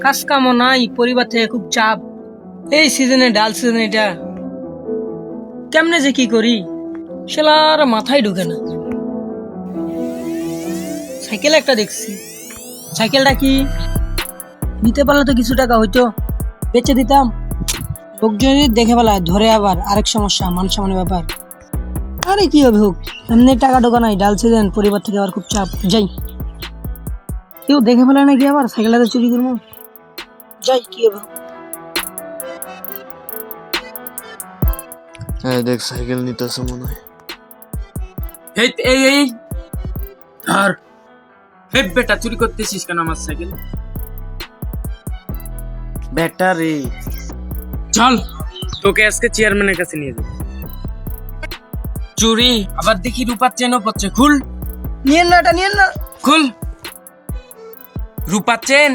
কাজ কামও নাই, পরিবার থেকে খুব চাপ। এই সিজনে ডাল সিজন এটা কেমনে যে কি করি সেলার মাথায় ঢুকে না। সাইকেল একটা দেখছি। সাইকেলটা কি? নিতে পারলে তো কিছু টাকা হইতো, বেচে দিতাম। লোকজন দেখে ফেলায় ধরে আবার আরেক সমস্যা, মান সম্মানের ব্যাপার। আরে কি হবে হোক এমনি টাকা ঢোকা নাই, ডাল সিজন পরিবার থেকে আবার খুব চাপ। যাই। কেউ দেখে ফেলে নাকি আবার সাইকেলটাতে চুরি করব। যাই কি হবে। হ্যাঁ দেখ সাইকেল নিতেছে মনে হয়। এই এই এই। ধর। হে বেটা চুরি করতেছিস কেন আমার সাইকেল? ব্যাটারি চল তোকে আজকে চেয়ারম্যানের কাছে নিয়ে যাব। চুরি আবার দেখি রূপার চেনও পড়ছে। খুল। নিয়েন না এটা নিয়েন না। খুল। রূপার চেন?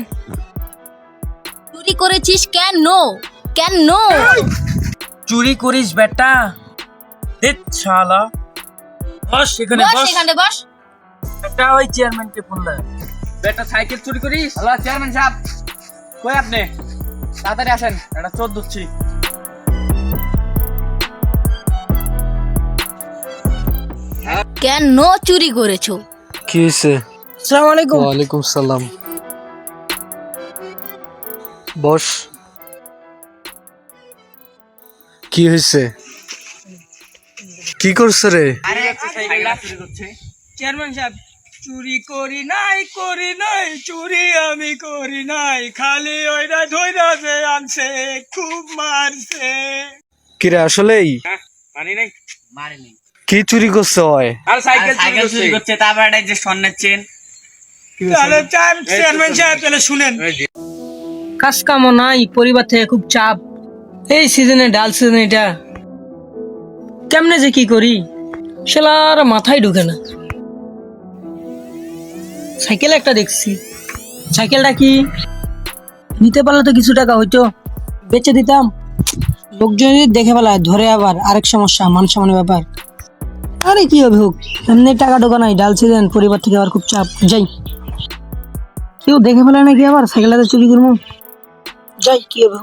চুরি করেছিস কেন? কেন? চুরি করিস বেটা। দেখ শালা। বস এখানে বস এখানে বস। বেটা ওই চেয়ারম্যানকে ফোন লাগ বেটা সাইকেল চুরি করিস? হ্যালো চেয়ারম্যান সাহেব। কই আপনি? তাড়াতাড়ি আসেন এটা চোর দিচ্ছি কেন চুরি করেছ? কি হয়েছে আসসালামু আলাইকুম। ওয়ালাইকুম সালাম। বস। কি হয়েছে কি করছে রে? চুরি চেয়ারম্যান সাহেব চুরি করি নাই করি নাই চুরি আমি করি নাই খালি ওইটা ধইরাছে আনছে খুব মারছে। কি রে আসলেই? মানি নাই? মারেনি কি চুরি করছে হয় আর সাইকেল চুরি সাইকেল চুরি করছে। করছে তারপর এটা যে স্বর্ণের চেন। তাহলে চেয়ারম্যান সাহেব তাহলে শুনেন। কাজ কামও নাই, পরিবার থেকে খুব চাপ। এই সিজনে ডাল সিজন এটা। কেমনে যে কি করি সেলার মাথায় ঢুকে না। সাইকেল একটা দেখছি। সাইকেলটা কি? নিতে পারলে তো কিছু টাকা হইতো। বেচে দিতাম। লোকজন যদি দেখে ফেলায় ধরে আবার আরেক সমস্যা, মান সম্মানের ব্যাপার। আরে কি হবে হোক, এমনি টাকা ঢোকা নাই, ডাল সিজন পরিবার থেকে আবার খুব চাপ। যাই। কেউ দেখে ফেলে নাকি আবার? সাইকেলটা চুরি করব। যাই কি হবে?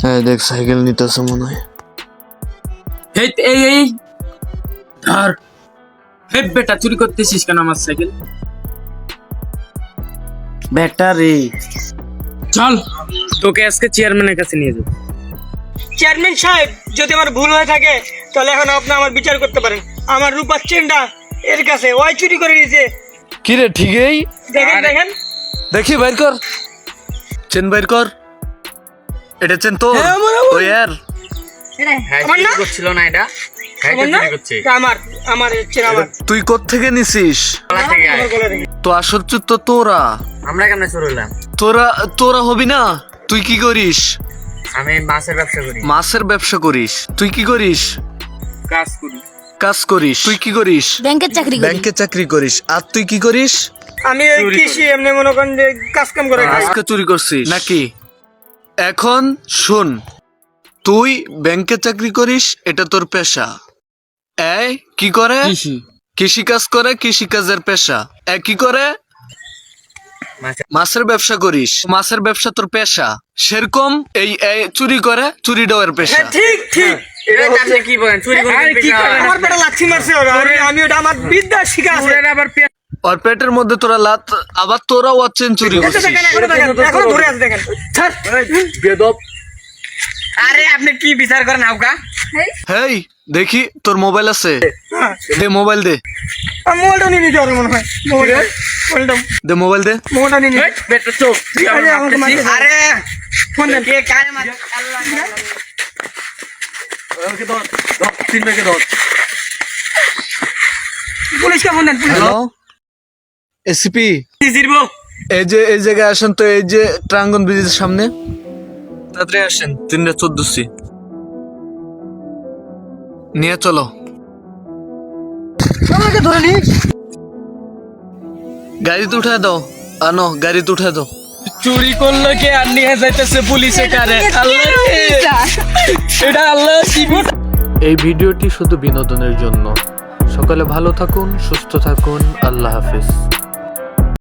হ্যাঁ দেখ সাইকেল নিতেছে মনে হয়। এই এই এই ধর। হে বেটা চুরি করতেছিস কেন আমার সাইকেল? ব্যাটারি চল তোকে আজকে চেয়ারম্যানের কাছে নিয়ে যাব। চেয়ারম্যান সাহেব যদি আমার ভুল হয়ে থাকে তাহলে এখন আপনি আমার বিচার করতে পারেন। আমার রূপার চেনটা এর কাছে ওই চুরি করে নিয়েছে। কি রে ঠিকই? দেখেন দেখেন। দেখি বাইর কর। চেন বাইর কর। এটা চেন তো হ্যাঁ। ও ইয়ার চুরি না? তুই নিছিস? থেকে থেকে। তো আসল তো তোরা। আমরা কেমন চোর হলাম তোরা তোরা হবি না? তুই কি করিস? আমি মাছের ব্যবসা করি। মাছের ব্যবসা করিস। তুই কি করিস? কাজ করি। কাজ করিস। তুই কি করিস? ব্যাংকের চাকরি করি। ব্যাংকে চাকরি করিস। আর তুই কি করিস? আমি ওই কৃষি এমনি মনে করেন যে কাজ কাম করে খাই। আজকে চুরি করছিস? নাকি? এখন শোন তুই ব্যাংকে চাকরি করিস এটা তোর পেশা। এই কি করে? কৃষি। কৃষি কাজ করে কৃষি কাজের পেশা। এ কি করে? মাছের- মাছের ব্যবসা করিস। মাছের ব্যবসা তোর পেশা। সেরকম এই এই চুরি করে চুরি দেওয়ার পেশা। হ্যাঁ, ঠিক ঠিক। কি বলেন? চুরি আরে করতে কি করেন? আমার পেটে লাথি মারছে আমি ওটা আমার বিদ্যা শিখা আছে। আবার ওর পেটের মধ্যে তোরা লাত আবার তোরাও আছেন চুরি। আরে আপনি কি বিচার করেন আউকা হেই। দেখি তোর মোবাইল আছে? হ্যাঁ, দে মোবাইল দে। মোবাইলটা নিয়ে নিতে পারব মনে হয়। দে মোবাইল দে। মোবাইলটা নিয়ে নিতে আরে আমাকে ফোন কে কারে মার আল্লাহ। পুলিশকে ফোন দেন পুলিশ হ্যালো এসিপি জিরবো এই যে এই জায়গায় আসেন তো এই যে ট্রাঙ্গন ব্রিজের সামনে? তাড়াতাড়ি আসেন তিনটা চোদ্দশি নিয়ে চলো। আমাকে ধরে নি গাড়িতে উঠে দাও। আনো গাড়িতে উঠে দাও। চুরি করল কে আর নিয়ে যাইতেছে পুলিশে কারে আল্লাহ। এটা আল্লাহ এই ভিডিওটি শুধু বিনোদনের জন্য। সকালে ভালো থাকুন সুস্থ থাকুন আল্লাহ হাফিজ।